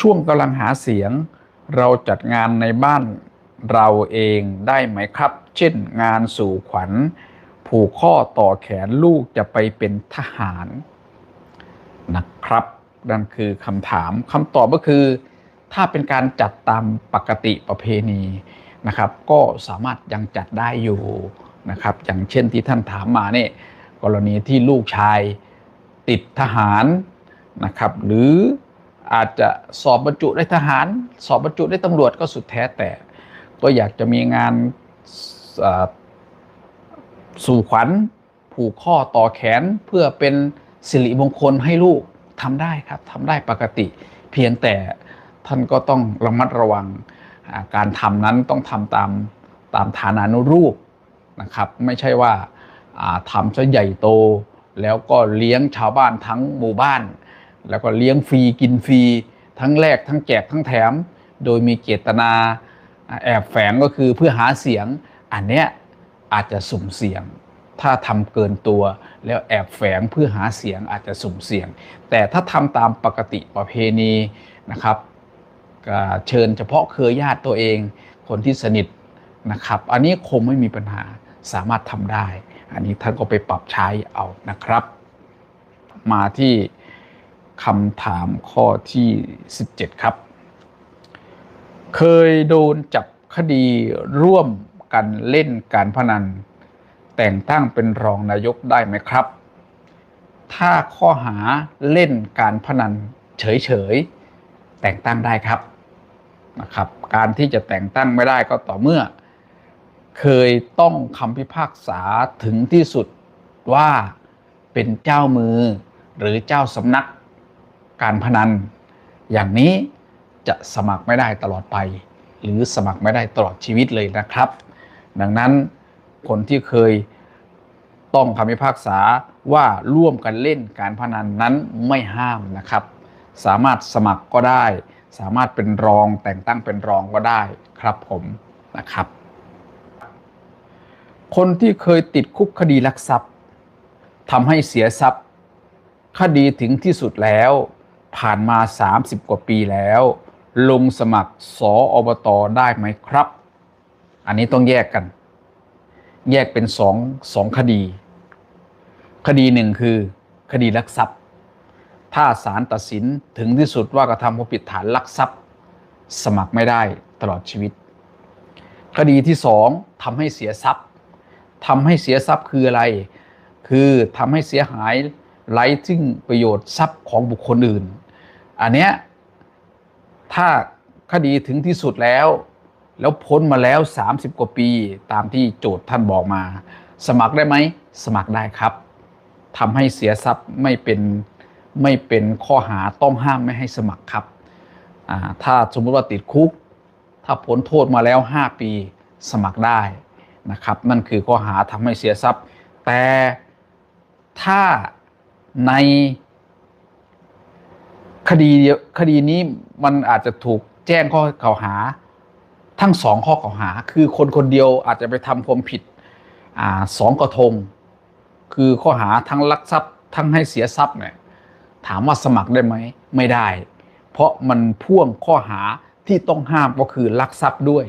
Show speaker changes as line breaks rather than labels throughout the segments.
ช่วงกำลังหาเสียง เราจัดงานในบ้านเราเองได้ไหมครับ เช่นงานสู่ขวัญ ผูกข้อต่อแขนลูกจะไปเป็นทหารนะครับ นั่นคือคำถามคำตอบก็คือ ถ้าเป็นการจัดตามปกติประเพณีนะครับ ก็สามารถยังจัดได้อยู่นะครับ อย่างเช่นที่ท่านถามมาเนี่ยกรณีที่ลูกชายติดทหารนะครับ หรือ อาจจะสอบบรรจุได้ทหาร สอบบรรจุได้ตำรวจก็สุดแท้แต่ ก็อยากจะมีงานสู่ขวัญ ผูกข้อต่อแขนเพื่อเป็นสิริมงคลให้ลูกทำได้ครับทำได้ปกติ เพียงแต่ท่านก็ต้องระมัดระวังาการทำนั้นต้องทำตามตามฐานานุรูปนะครับ ไม่ใช่ว่าอ่าทำซะใหญ่โต แล้วก็เลี้ยงชาวบ้านทั้งหมู่บ้าน แล้วก็เลี้ยงฟรีกินฟรีทั้งแลกทั้งแจกทั้งแถม โดยมีเจตนาแอบแฝงก็คือเพื่อหาเสียง อันเนี้ยอาจจะสุ่มเสี่ยง ถ้าทำเกินตัวแล้วแอบแฝงเพื่อหาเสียงอาจจะสุ่มเสี่ยง แต่ถ้าทำตามปกติประเพณีนะครับเชิญเฉพาะเครือญาติตัวเอง คนที่สนิทนะครับ อันนี้คงไม่มีปัญหาสามารถทำได้ อันนี้ท่านก็ไปปรับใช้เอานะครับ มาที่ คำถามข้อที่ 17 ครับ เคยโดนจับคดีร่วมกันเล่นการพนัน แต่งตั้งเป็นรองนายกได้ไหมครับ ถ้าข้อหาเล่นการพนันเฉยๆ แต่งตั้งได้ครับนะครับ การที่จะแต่งตั้งไม่ได้ก็ต่อเมื่อ เคยต้องคำพิพากษาถึงที่สุดว่าเป็นเจ้ามือหรือเจ้าสำนัก การพนัน อย่างนี้จะสมัครไม่ได้ตลอดไป หรือสมัครไม่ได้ตลอดชีวิตเลยนะครับ ดังนั้นคนที่เคยต้องคำพิพากษาว่าร่วมกันเล่นการพนันนั้นไม่ห้ามนะครับ สามารถสมัครก็ได้ สามารถเป็นรองแต่งตั้งเป็นรองก็ได้ครับผมนะครับ คนที่เคยติดคุกคดีลักทรัพย์ทำให้เสียทรัพย์ คดีถึงที่สุดแล้ว ผ่านมา 30 กว่าปีแล้ว ลงสมัครสออบตได้ไหมครับ อันนี้ต้องแยกกัน แยกเป็นสองสองคดี คดีหนึ่งคือคดีลักทรัพย์ ถ้าศาลตัดสินถึงที่สุดว่ากระทำความผิดฐานลักทรัพย์ สมัครไม่ได้ตลอดชีวิต คดีที่สองทำให้เสียทรัพย์ทำให้เสียทรัพย์คืออะไร คือทำให้เสียหายไร้ซึ่งประโยชน์ทรัพย์ของบุคคลอื่น อันเนี้ยถ้าคดีถึงที่สุดแล้ว แล้วพ้นมาแล้ว 30 กว่าปีตามที่โจทย์ท่านบอกมา สมัครได้ไหม สมัครได้ครับทำให้เสียทรัพย์ไม่เป็นไม่เป็นข้อหาต้องห้ามไม่ให้สมัครครับอ่าถ้าสมมติว่าติดคุก ถ้าพ้นโทษมาแล้ว 5 ปีสมัครได้นะครับ นั่นคือข้อหาทำให้เสียทรัพย์ แต่ถ้าใน คดีเดียวคดีนี้มันอาจจะถูกแจ้งข้อกล่าวหา ทั้งสองข้อกล่าวหา คือคนคนเดียวอาจจะไปทำความผิดอสองกระทง คือข้อหาทั้งลักทรัพย์ทั้งให้เสียทรัพย์เนี่ยถามว่าสมัครได้ไหมไม่ได้ เพราะมันพ่วงข้อหาที่ต้องห้ามก็คือลักทรัพย์ด้วย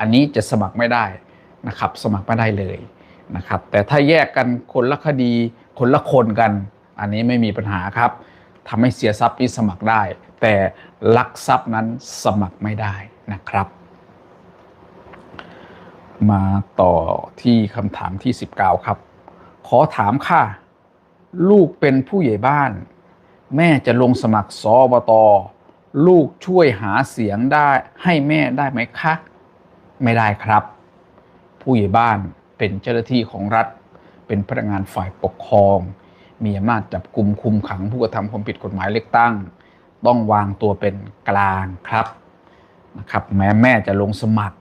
อันนี้จะสมัครไม่ได้นะครับ สมัครไม่ได้เลยนะครับ แต่ถ้าแยกกันคนละคดีคนละคนกัน อันนี้ไม่มีปัญหาครับ ทำให้เสียทรัพย์นี่สมัครได้ แต่ลักทรัพย์นั้นสมัครไม่ได้นะครับ มาต่อที่คำถามที่ 19 ครับ ขอถามค่ะ ลูกเป็นผู้ใหญ่บ้าน แม่จะลงสมัครสอบตลูกช่วยหาเสียงได้ให้แม่ได้ไหมคะ ไม่ได้ครับ ผู้ใหญ่บ้านเป็นเจ้าหน้าที่ของรัฐ เป็นพนักงานฝ่ายปกครอง มีอำนาจจับกลุ่มคุมขังผู้กระทำความผิดกฎหมายเลือกตั้ง ต้องวางตัวเป็นกลางครับนะครับ แม้แม่จะลงสมัคร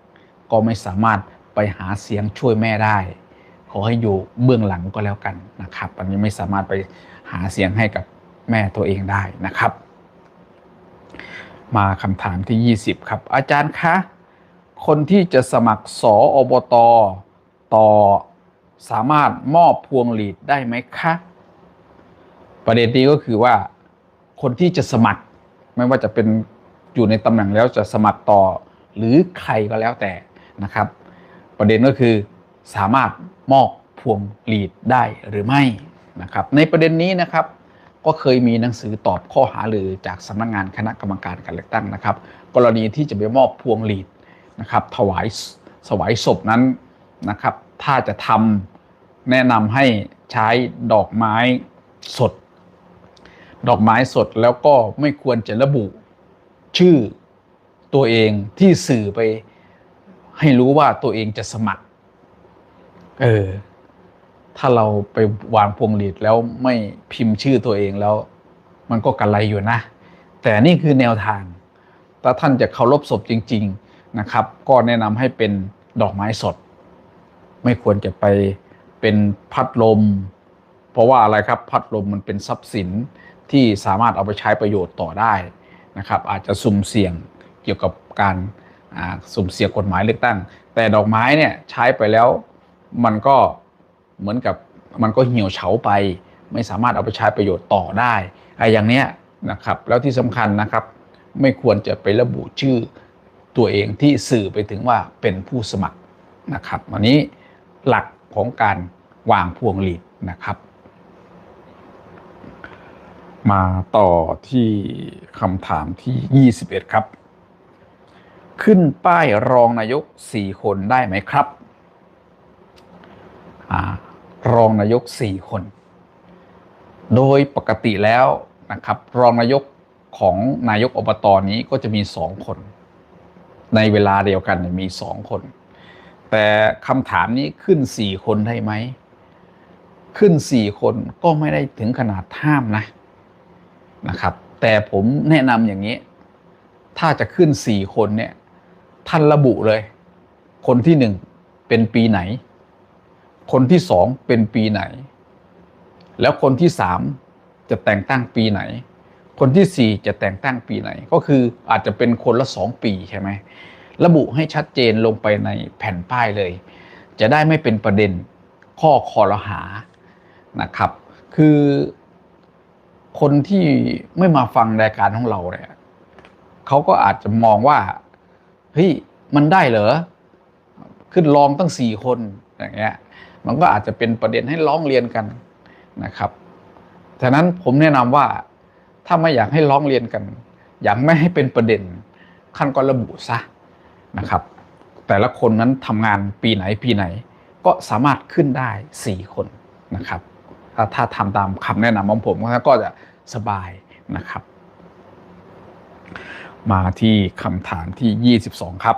ก็ไม่สามารถไปหาเสียงช่วยแม่ได้ ขอให้อยู่เบื้องหลังก็แล้วกันนะครับอันนี้ไม่สามารถไปหาเสียงให้กับแม่ตัวเองได้นะครับ มาคำถามที่ 20 ครับ อาจารย์คะคนที่จะสมัครสออบตต่อสามารถมอบพวงหลีดได้ไหมคะ ประเด็นนี้ก็คือว่าคนที่จะสมัคร ไม่ว่าจะเป็นอยู่ในตำแหน่งแล้วจะสมัครต่อ หรือใครก็แล้วแต่นะครับ ประเด็นก็คือสามารถมอบพวงหลีดได้หรือไม่นะครับ ในประเด็นนี้นะครับ ก็เคยมีหนังสือตอบข้อหารือจากสำนักงานคณะกรรมการการเลือกตั้งนะครับ กรณีที่จะไปมอบพวงหลีดนะครับ ถวายสวายศพนั้นนะครับ ถ้าจะทำแนะนำให้ใช้ดอกไม้สด ดอกไม้สดแล้วก็ไม่ควรจะระบุชื่อตัวเองที่สื่อไปให้รู้ว่าตัวเองจะสมัคร เออ ถ้าเราไปวางพวงหลีดแล้วไม่พิมพ์ชื่อตัวเองแล้ว มันก็กระไรอยู่นะ แต่นี่คือแนวทาง ถ้าท่านจะเคารพศพจริง ๆนะครับ ก็แนะนำให้เป็นดอกไม้สด ไม่ควรจะไปเป็นพัดลม เพราะว่าอะไรครับ พัดลมมันเป็นทรัพย์สิน ที่สามารถเอาไปใช้ประโยชน์ต่อได้นะครับ อาจจะสุ่มเสี่ยงเกี่ยวกับการสุ่มเสี่ยงกฎหมายเลือกตั้ง แต่ดอกไม้เนี่ยใช้ไปแล้วมันก็เหมือนกับมันก็เหี่ยวเฉาไป ไม่สามารถเอาไปใช้ประโยชน์ต่อได้ไอ้อย่างเนี้ยนะครับแล้วที่สำคัญนะครับ ไม่ควรจะไประบุชื่อตัวเองที่สื่อไปถึงว่าเป็นผู้สมัครนะครับอันนี้หลักของการวางพวงหลีดนะครับ มาต่อที่คำถามที่ 21 ครับ ขึ้นป้ายรองนายก 4 คนได้ไหมครับอรองนายก 4 คน โดยปกติแล้วนะครับ รองนายกของนายกอบตนี้ก็จะมี 2 คน ในเวลาเดียวกันมี 2 คน แต่คำถามนี้ขึ้น 4 คนได้ไหม ขึ้น 4 คนก็ไม่ได้ถึงขนาดห้ามนะ นะครับ แต่ผมแนะนำอย่างนี้ ถ้าจะขึ้น4คนเนี่ย ท่านระบุเลย คนที่หนึ่งเป็นปีไหน คนที่สองเป็นปีไหน แล้วคนที่สามจะแต่งตั้งปีไหน คนที่สี่จะแต่งตั้งปีไหน ก็คืออาจจะเป็นคนละสองปีใช่ไหมระบุให้ชัดเจนลงไปในแผ่นป้ายเลย จะได้ไม่เป็นประเด็นข้อคอรหานะครับ คือ คนที่ไม่มาฟังรายการของเราเนี่ยเขาก็อาจจะมองว่าเฮ้ยมันได้เหรอขึ้นรองตั้งสี่คนอย่างเงี้ย มันก็อาจจะเป็นประเด็นให้ร้องเรียนกันนะครับฉะนั้นผมแนะนำว่าถ้าไม่อยากให้ร้องเรียนกัน อยากไม่ให้เป็นประเด็นขั้นก็ระบุซะนะครับ แต่ละคนนั้นทำงานปีไหนปีไหน ก็สามารถขึ้นได้สี่คนนะครับ ถ้าทำตามคำแนะนำของผมก็จะสบายนะครับ มาที่คำถามที่ 22 ครับ